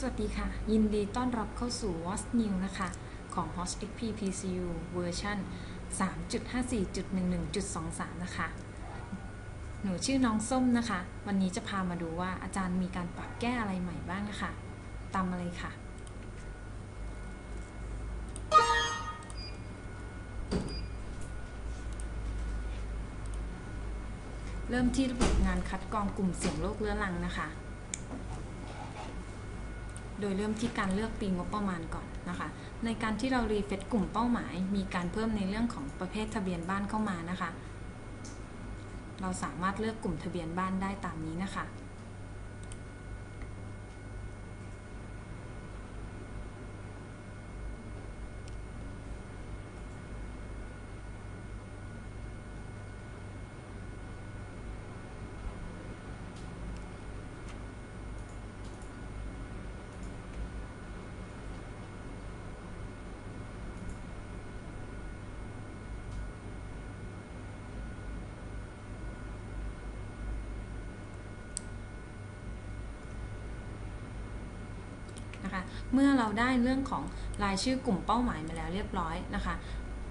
สวัสดีค่ะ ยินดีต้อนรับเข้าสู่ What's New นะคะ ของ Host XP PCU เวอร์ชัน3.54.11.23 นะคะ หนูชื่อน้องส้มนะคะ วันนี้จะพามาดูว่าอาจารย์มีการปรับแก้อะไรใหม่บ้างนะคะ ตามมาเลยค่ะ เริ่มที่ระบบงานคัดกรองกลุ่มเสี่ยงโรคเรื้อรังนะคะ โดยเริ่มที่การเลือกปีงบประมาณก่อนนะคะ ในการที่เรารีเฟซกลุ่มเป้าหมาย มีการเพิ่มในเรื่องของประเภททะเบียนบ้านเข้ามานะคะ เราสามารถเลือกกลุ่มทะเบียนบ้านได้ตามนี้นะคะ เมื่อเราได้เรื่องของรายชื่อกลุ่มเป้าหมายมาแล้วเรียบร้อยนะคะ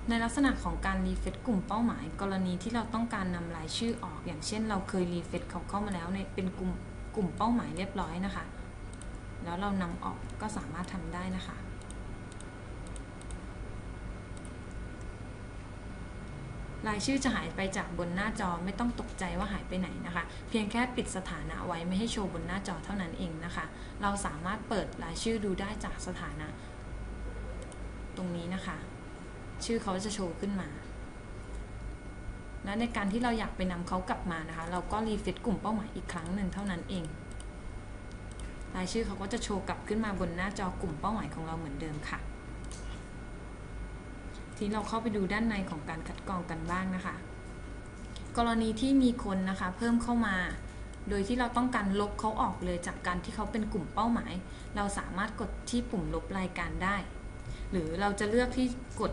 ในลักษณะของการรีเฟซกลุ่มเป้าหมาย กรณีที่เราต้องการนำรายชื่อออก อย่างเช่น เราเคยรีเฟซเขาเข้ามาแล้วในเป็นกลุ่มกลุ่มเป้าหมายเรียบร้อยนะคะ แล้วเรานำออกก็สามารถทำได้นะคะ รายชื่อจะหายไปจากบนหน้าจอไม่ต้องตกใจว่าหายไปไหนนะคะ เพียงแค่ปิดสถานะไว้ไม่ให้โชว์บนหน้าจอเท่านั้นเองนะคะ เราสามารถเปิดรายชื่อดูได้จากสถานะ ตรงนี้นะคะ ชื่อเขาจะโชว์ขึ้นมาและในการที่เราอยากไปนำเขากลับมานะคะ เราก็รีเฟซกลุ่มเป้าหมายอีกครั้งหนึ่งเท่านั้นเอง รายชื่อเขาก็จะโชว์กลับขึ้นมาบนหน้าจอกลุ่มเป้าหมายของเราเหมือนเดิมค่ะ ที่เราเข้าไปดูด้านในของการคัดกรองกันบ้างนะคะ กรณีที่มีคนนะคะเพิ่มเข้ามา โดยที่เราต้องการลบเขาออกเลยจากการที่เขาเป็นกลุ่มเป้าหมาย เราสามารถกดที่ปุ่มลบรายการได้ หรือเราจะเลือกที่กด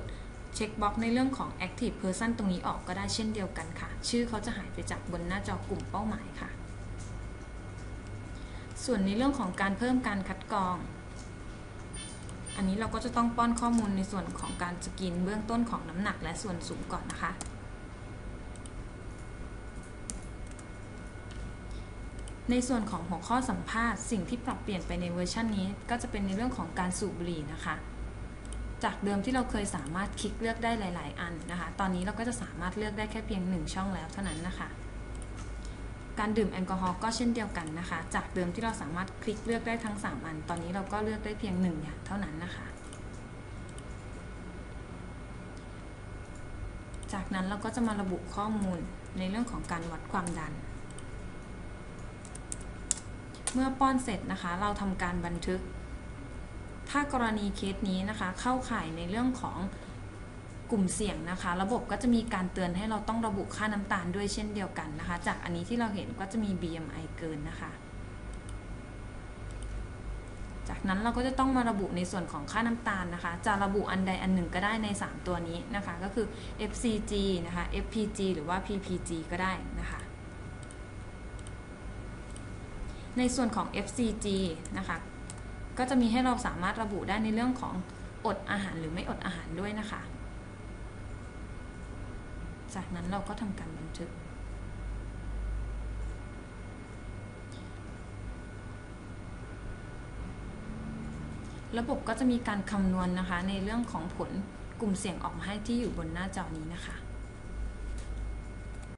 เช็คบ็อกในเรื่องของ active person ตรงนี้ออกก็ได้เช่นเดียวกันค่ะ ชื่อเขาจะหายไปจากบนหน้าจอกลุ่มเป้าหมายค่ะ ส่วนในเรื่องของการเพิ่มการคัดกรอง อันนี้เราก็จะต้องป้อนข้อมูลในส่วนของการสกรีนเบื้องต้นของน้ำหนักและส่วนสูงก่อนนะคะ ในส่วนของหัวข้อสัมภาษณ์สิ่งที่ปรับเปลี่ยนไปในเวอร์ชันนี้ ก็จะเป็นในเรื่องของการสูบบุหรี่นะคะ จากเดิมที่เราเคยสามารถคลิกเลือกได้หลาย ๆ อันนะคะ ตอนนี้เราก็จะสามารถเลือกได้แค่เพียง 1 ช่องแล้วเท่านั้นนะคะ การดื่มแอลกอฮอล์ก็เช่นเดียวกันนะคะ จากเดิมที่เราสามารถคลิกเลือกได้ทั้ง 3 อัน ตอนนี้เราก็เลือกได้เพียง1อย่างเท่านั้นนะคะ จากนั้นเราก็จะมาระบุข้อมูลในเรื่องของการวัดความดัน เมื่อป้อนเสร็จนะคะ เราทำการบันทึก ถ้ากรณีเคสนี้นะคะ เข้าข่ายในเรื่องของ กลุ่มเสี่ยงนะคะ ระบบก็จะมีการเตือนให้เราต้องระบุค่าน้ำตาลด้วยเช่นเดียวกันนะคะ จากอันนี้ที่เราเห็นก็จะมี BMI เกินนะคะ จากนั้นเราก็จะต้องมาระบุในส่วนของค่าน้ำตาลนะคะ จะระบุอันใดอันหนึ่งก็ได้ใน 3 ตัวนี้นะคะ ก็คือ FCG นะคะ FPG หรือว่า PPG ก็ได้นะคะในส่วนของ FCG นะคะ ก็จะมีให้เราสามารถระบุได้ในเรื่องของอดอาหารหรือไม่อดอาหารด้วยนะคะ จากนั้นเราก็ทำการบันทึก ระบบก็จะมีการคำนวณนะคะในเรื่องของผลกลุ่มเสี่ยงออกมาให้ที่อยู่บนหน้าจอนี้นะคะ